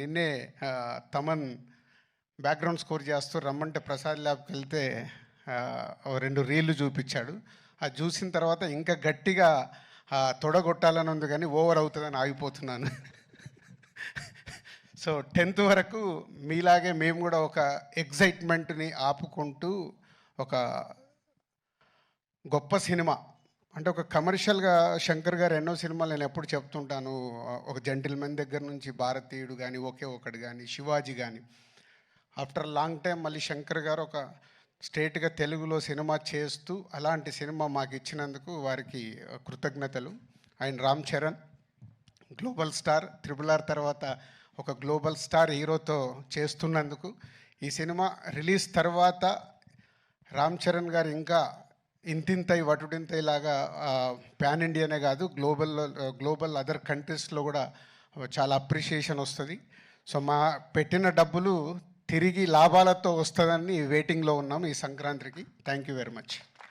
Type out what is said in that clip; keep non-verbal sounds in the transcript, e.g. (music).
నిన్నే Thaman background score చేస్తూ రమ్మంటే ప్రసాద్ ల్యాబ్కి వెళ్తే ఓ రెండు రీళ్ళు చూపించాడు. అది చూసిన తర్వాత ఇంకా గట్టిగా తొడగొట్టాలని ఉంది కానీ ఓవర్ అవుతుందని ఆగిపోతున్నాను. (laughs) సో టెన్త్ వరకు మీలాగే మేము కూడా ఒక ఎగ్జైట్మెంట్ని ఆపుకుంటూ ఒక గొప్ప సినిమా అంటే ఒక కమర్షియల్గా శంకర్ గారు ఎన్నో సినిమాలు నేను ఎప్పుడు చెప్తుంటాను. ఒక జెంటిల్మెన్ దగ్గర నుంచి భారతీయుడు కానీ ఒకే ఒకటి కానీ శివాజీ కానీ ఆఫ్టర్ లాంగ్ టైం మళ్ళీ శంకర్ గారు ఒక స్ట్రేట్గా తెలుగులో సినిమా చేస్తూ అలాంటి సినిమా మాకు ఇచ్చినందుకు వారికి కృతజ్ఞతలు. ఆయన Ram Charan global star triple R తర్వాత ఒక గ్లోబల్ స్టార్ హీరోతో చేస్తున్నందుకు ఈ సినిమా రిలీజ్ తర్వాత రామ్ చరణ్ గారు ఇంకా ఇంతింతై వటుడింతై లాగా ప్యాన్ ఇండియానే కాదు గ్లోబల్ గ్లోబల్ అదర్ కంట్రీస్లో కూడా చాలా అప్రిషియేషన్ వస్తుంది. సో మా పెట్టిన డబ్బులు తిరిగి లాభాలతో వస్తుందని వెయిటింగ్లో ఉన్నాం ఈ సంక్రాంతికి. Thank you very much.